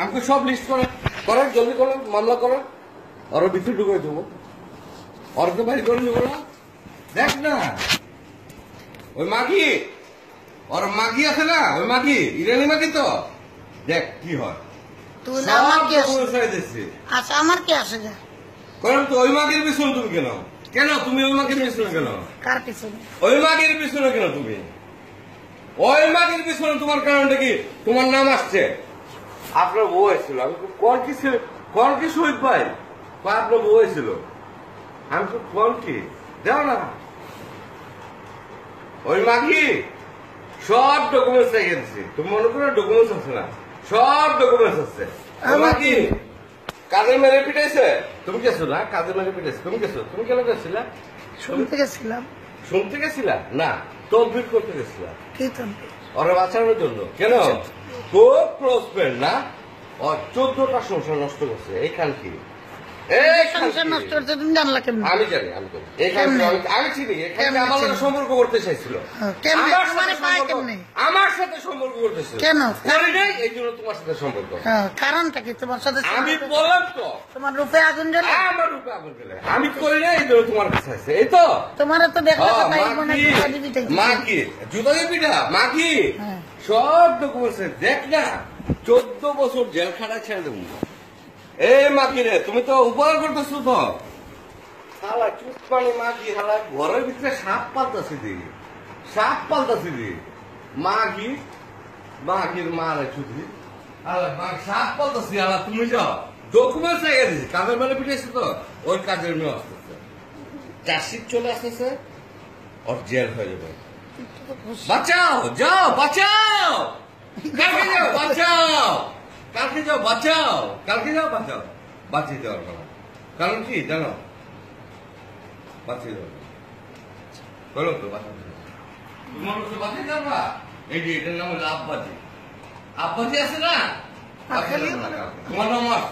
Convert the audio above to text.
আমাকে সব লিস্ট করেন করেন জলদি করেন মামলা করেন। ওরা ভিতরে ঢুকে দেবো। ওরা তো বাড়ি করে না দেখ না। ওই মাগি। ওর মাগি আছে না? ওই মাগি। ইরানি মাগি তো? দেখ কি হয়। আমার আচ্ছা আমার কি আছে কারণ তো ওই মাগির পিছনে তুমি কেন কেন? তুমি ওই মাগির পিছনে কেন কার পিছনে? ওই মাগির পিছনে কেন তুমি। ওই মাগির পিছনে তোমার কারণটা কি? তোমার নাম আসছে। আপনার বউ এসেছিল। আমি কল কি কল কি শহীদ ভাই? আপনার বউ এসেছিল? আমি তো কল কি? দেও না। ওই মাগি সব ডকুমেন্টস রেখে দিচ্ছি তুমি মনে করো ডকুমেন্টস আছে না? সব ডকুমেন্টস আছে। ওই মাগি। কাজে মেরে পিটাইছে? তুমি গেছো না? কাজে মেরে পিটাইছে। তুমি গেছো? তুমি কেন গেছিলা? শুনতে গেছিলাম। শুনতে গেছিলা? না। তদবির করতে গেছিলাম ওরা বাঁচানোর জন্য। কেন? খুব ক্লোজ ফ্রেন্ড না? ও চোদ্দটা সংসার নষ্ট করছে। এইখান কি? আমি জানি আমি জানি। আমি- চিনি সম্পর্ক করতে চাইছিল। আমার কেন? করি নাই এই জন্য তোমার সাথে সম্পর্ক। হ্যাঁ, কারণটা কি? তোমার সাথে আমি বললাম তো। তোমার রূপে আগুন জ্বলে? আমার রূপে আগুন গেলে আমি করি নাই এই জন্য তোমার কাছে আছে এই তো? তোমার তো দেখলে হ্যাঁ, মা মনে কি? হয় দিবি তাই। মা কি? জুতা দিয়ে মা কি। সব ডকুমেন্টস দেখ না চোদ্দ বছর জেল খাটা ছেড়ে দেবো। এই মাকি রে তুমি তো উপকার করতেছো তো। হালা চুপ পানি মাকি হালা ঘরের ভিতরে সাপ পালতাছি দি সাপ পালতাছি দি মাগি মাগির মা রে চুদি হালা মা সাপ পালতাছি হালা তুমি যাও। ডকুমেন্টস রেখে দিছি কাজের মেলে পিঠেছি তো? ওই কাজের মেয়ে আসতেছে। চাষির চলে আসতেছে ওর জেল হয়ে যাবে। বাঁচাও যাও বাঁচাও! কালকে যাও বাঁচাও! কালকে যাও বাঁচাও! কালকে যাও বাঁচাও! বাঁচিয়ে দেওয়ার কথা কারণ কি জানো? বাঁচিয়ে দেওয়ার বলো তো বাঁচাতে তোমার বাঁচিয়ে যাবা এই যে এটার নাম হলো আব্বাজি আব্বাজি আছে না বাঁচিয়ে দেবো না কাউকে। তোমার নাম আর